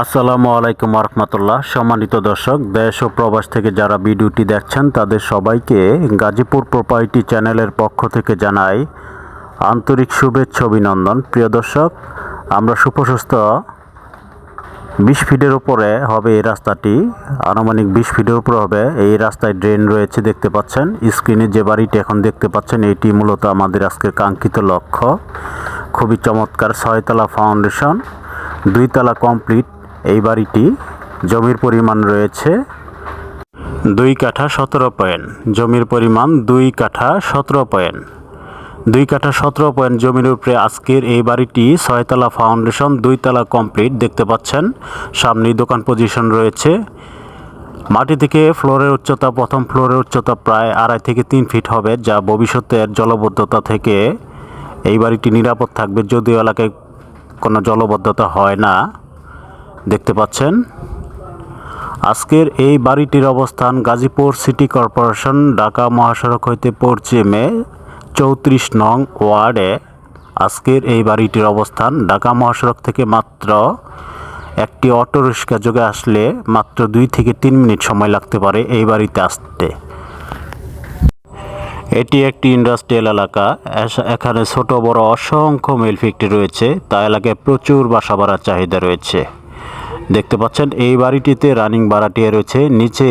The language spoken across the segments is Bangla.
আসসালামু আলাইকুম রহমতুল্লাহ সম্মানিত দর্শক, দেশ ও প্রবাস থেকে যারা ভিডিওটি দেখছেন, তাদের সবাইকে গাজীপুর প্রপার্টি চ্যানেলের পক্ষ থেকে জানাই আন্তরিক শুভেচ্ছা, অভিনন্দন। প্রিয় দর্শক, আমরা সুপ্রশস্ত বিশ ফিটের উপরে হবে এই রাস্তাটি। আনুমানিক বিশ ফিটের উপরে হবে। এই রাস্তায় ড্রেন রয়েছে, দেখতে পাচ্ছেন। স্ক্রিনে যে বাড়িটি এখন দেখতে পাচ্ছেন, এটি মূলত আমাদের আজকের কাঙ্ক্ষিত লক্ষ্য। খুবই চমৎকার ছয়তলা ফাউন্ডেশন, দুইতলা কমপ্লিট এই বাড়িটি জমির পরিমাণ রয়েছে দুই কাঠা সতেরো পয়েন্ট। জমির পরিমাণ দুই কাঠা সতেরো পয়েন্ট। দুই কাঠা সতেরো পয়েন্ট জমির উপরে আজকের এই বাড়িটি ছয়তলা ফাউন্ডেশন, দুইতলা কমপ্লিট দেখতে পাচ্ছেন। সামনেই দোকান পজিশন রয়েছে। মাটি থেকে ফ্লোরের উচ্চতা, প্রথম ফ্লোরের উচ্চতা প্রায় আড়াই থেকে তিন ফিট হবে, যা ভবিষ্যতের জলবদ্ধতা থেকে এই বাড়িটি নিরাপদ থাকবে, যদিও এলাকায় কোনো জলবদ্ধতা হয় না। দেখতে পাচ্ছেন। আজকের এই বাড়িটির অবস্থান গাজীপুর সিটি কর্পোরেশন, ঢাকা মহাসড়ক হইতে পশ্চিমে চৌত্রিশ নং ওয়ার্ডে। আজকের এই বাড়িটির অবস্থান ঢাকা মহাসড়ক থেকে মাত্র একটি অটো রিক্সা যোগে আসলে মাত্র দুই থেকে তিন মিনিট সময় লাগতে পারে এই বাড়িতে আসতে। এটি একটি ইন্ডাস্ট্রিয়াল এলাকা। এখানে ছোট বড় অসংখ্য মিল রয়েছে। তা এলাকায় প্রচুর বাসা ভাড়ার চাহিদা রয়েছে। দেখতে পাচ্ছেন, এই বাড়িটিতে রানিং ভাড়াটিয়া রয়েছে। নিচে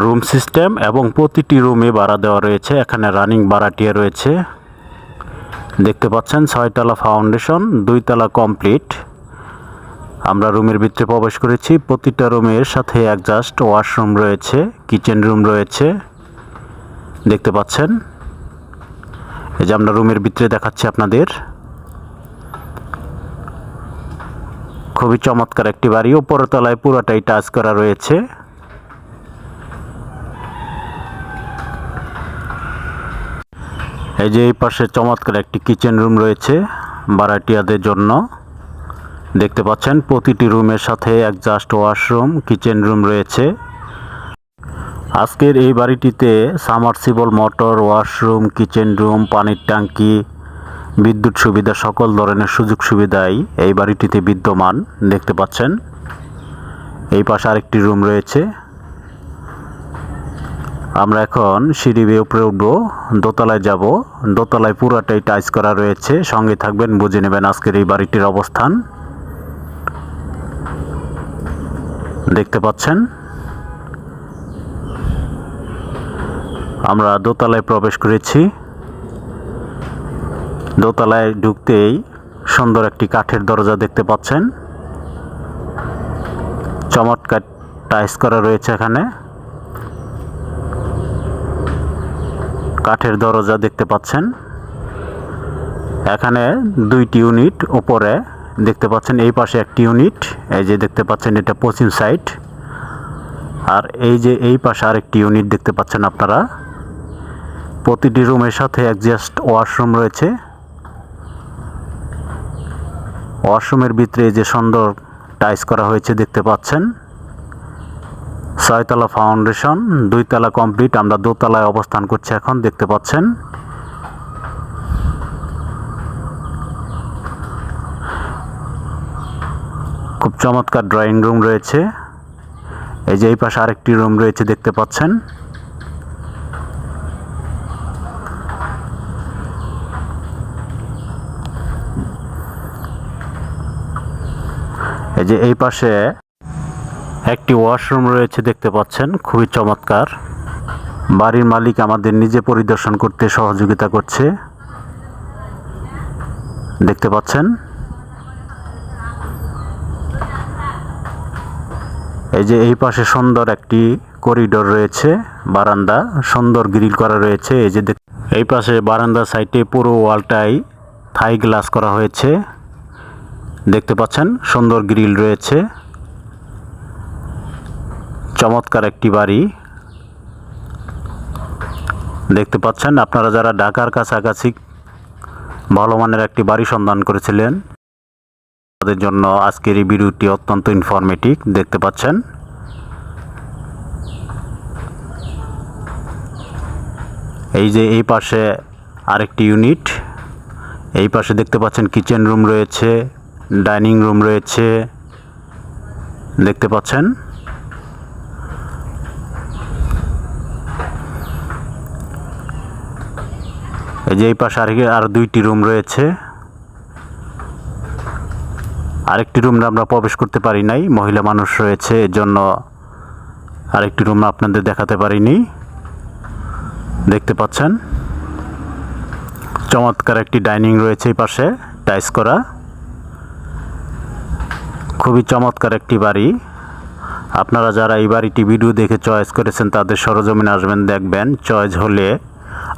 রুম সিস্টেম এবং প্রতিটি রুমে ভাড়া দেওয়া রয়েছে। এখানে রানিং ভাড়াটিয়া রয়েছে। দেখতে পাচ্ছেন, ছয়তলা ফাউন্ডেশন, দুইতলা কমপ্লিট। আমরা রুমের ভিতরে প্রবেশ করেছি। প্রতিটা রুমের সাথে অ্যাডজাস্ট ওয়াশরুম রয়েছে, কিচেন রুম রয়েছে। দেখতে পাচ্ছেন, এই যে আমরা রুমের ভিতরে দেখাচ্ছি আপনাদের। খুবই চমৎকার একটি বাড়ি। উপরের তলায় পুরোটাই টাচ করা রয়েছে। এই যে এই পাশে চমৎকার একটি কিচেন রুম রয়েছে ভাড়াটিয়াদের জন্য। দেখতে পাচ্ছেন প্রতিটি রুমের সাথে একজাস্ট ওয়াশরুম কিচেন রুম রয়েছে। আজকের এই বাড়িটিতে submersible motor washroom kitchen room পানির ট্যাঙ্কি বিদ্যুৎ সুবিধা সকল ধরনের সুযোগ সুবিধাই এই বাড়িটিতে বিদ্যমান, দেখতে পাচ্ছেন। এই পাশে আরেকটি রুম রয়েছে। আমরা এখন সিঁড়ি বেয়ে উপরে উঠবো, দোতলায় যাব। দোতলায় পুরাটাই টাইস করা রয়েছে। সঙ্গে থাকবেন, বুঝে নেবেন আজকের এই বাড়িটির অবস্থান। দেখতে পাচ্ছেন? আমরা দোতলায় প্রবেশ করেছি। দোতলায় ঢুকতেই সুন্দর একটি কাঠের দরজা দেখতে পাচ্ছেন। চমৎকার টাইস করা রয়েছে এখানে। কাঠের দরজা দেখতে পাচ্ছেন। এখানে দুইটি ইউনিট উপরে দেখতে পাচ্ছেন, এই পাশে একটি ইউনিট, এই যে দেখতে পাচ্ছেন এটা পশ্চিম সাইড। আর এই যে এই পাশে আরেকটি ইউনিট দেখতে পাচ্ছেন আপনারা। প্রতিটি রুমের সাথে একজাস্ট ওয়াশরুম রয়েছে। ওয়াশরুমের ভিতরে যে সুন্দর টাইস করা হয়েছে দেখতে পাচ্ছেন। ছয়তলা ফাউন্ডেশন, দুইতলা কমপ্লিট, আমরা দোতলায় অবস্থান করছি এখন, দেখতে পাচ্ছেন। খুব চমৎকার ড্রয়িং রুম রয়েছে। এই যে এই পাশে আরেকটি রুম রয়েছে, দেখতে পাচ্ছেন। এই যে এই পাশে একটি ওয়াশরুম রয়েছে দেখতে পাচ্ছেন, খুবই চমৎকার। বাড়ির মালিক আমাদের নিজে পরিদর্শন করতে সহযোগিতা করছে। দেখতে পাচ্ছেন? এই যে এই পাশে সুন্দর একটি করিডোর রয়েছে, বারান্দা, সুন্দর গ্রিল করা রয়েছে। এই যে এই পাশে বারান্দা সাইডে পুরো ওয়ালটাই থাই গ্লাস করা হয়েছে। দেখতে পাচ্ছেন, সুন্দর গ্রিল রয়েছে। চমৎকার একটি বাড়ি। দেখতে পাচ্ছেন, আপনারা যারা ঢাকার কাছাকাছি ভালো মানের একটি বাড়ি সন্ধান করেছিলেন, তাদের জন্য আজকের এই ভিডিওটি অত্যন্ত ইনফরমেটিভ দেখতে পাচ্ছেন। এই যে এই পাশে আরেকটি ইউনিট এই পাশে দেখতে পাচ্ছেন কিচেন রুম রয়েছে। ডাইনিং রুম রয়েছে। দেখতে পাচ্ছেন? এই যে এই পাশে আর আর দুইটি রুম রয়েছে। আরেকটি রুম আমরা প্রবেশ করতে পারি নাই। মহিলা মানুষ রয়েছে এর জন্য আরেকটি রুম আপনাদের দেখাতে পারিনি। দেখতে পাচ্ছেন? চমৎকার একটি ডাইনিং রয়েছে এই পাশে টাইস করা। খুবই চমৎকার একটি বাড়ি। আপনারা যারা এই বাড়িটি ভিডিও দেখে চয়েস করেছেন, তাদের সরজমিনে আসবেন, দেখবেন চয়েস হলে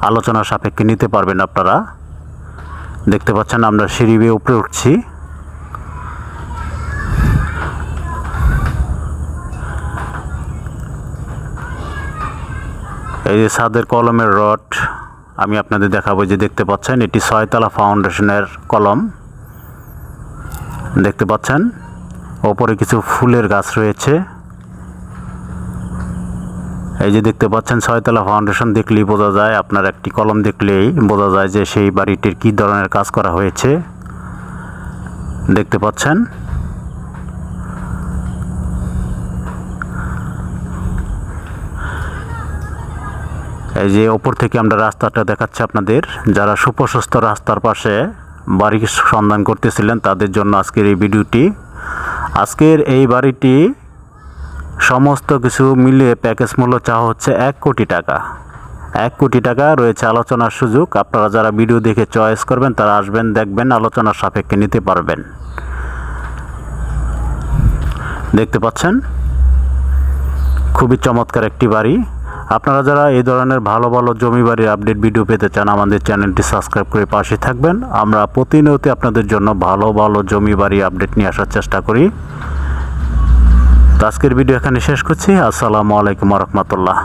আলোচনা সাপেক্ষে নিতে পারবেন আপনারা। দেখতে পাচ্ছেন আমরা সিঁড়ি বেয়ে উপরে উঠছি। এই যে ছাদের কলমের রড, আমি আপনাদের দেখাবো যে দেখতে পাচ্ছেন, এটি ছয়তলা ফাউন্ডেশনের কলম। দেখতে পাচ্ছেন? ওপরে কিছু ফুলের গাছ রয়েছে। এই যে দেখতে পাচ্ছেন, ছয়তলা ফাউন্ডেশন দেখলেই বোঝা যায়, আপনার একটি কলম দেখলেই বোঝা যায় যে সেই বাড়িটির কী ধরনের কাজ করা হয়েছে। দেখতে পাচ্ছেন? এই যে ওপর থেকে আমরা রাস্তাটা দেখাচ্ছি আপনাদের। যারা সুপ্রশস্ত রাস্তার পাশে বাড়ি সন্ধান করতেছিলেন, তাদের জন্য আজকের এই ভিডিওটি আজকের এই বাড়িটি সমস্ত কিছু মিলিয়ে প্যাকেজ মূল্য চাওয়া হচ্ছে এক কোটি টাকা। এক কোটি টাকা রয়েছে আলোচনার সুযোগ। আপনারা যারা ভিডিও দেখে চয়েস করবেন, তারা আসবেন, দেখবেন, আলোচনার সাপেক্ষে নিতে পারবেন। দেখতে পাচ্ছেন? খুবই চমৎকার একটি বাড়ি। আপনারা যারা এই ধরনের ভালো ভালো জমি বাড়ির আপডেট ভিডিও পেতে চান, আমাদের চ্যানেলটি সাবস্ক্রাইব করে পাশে থাকবেন। আমরা প্রতিনিয়ত আপনাদের জন্য ভালো ভালো জমি বাড়ি আপডেট নিয়ে আসার চেষ্টা করি। তো আজকের ভিডিও এখানে শেষ করছি। আসসালামু আলাইকুম রহমতুল্লাহ।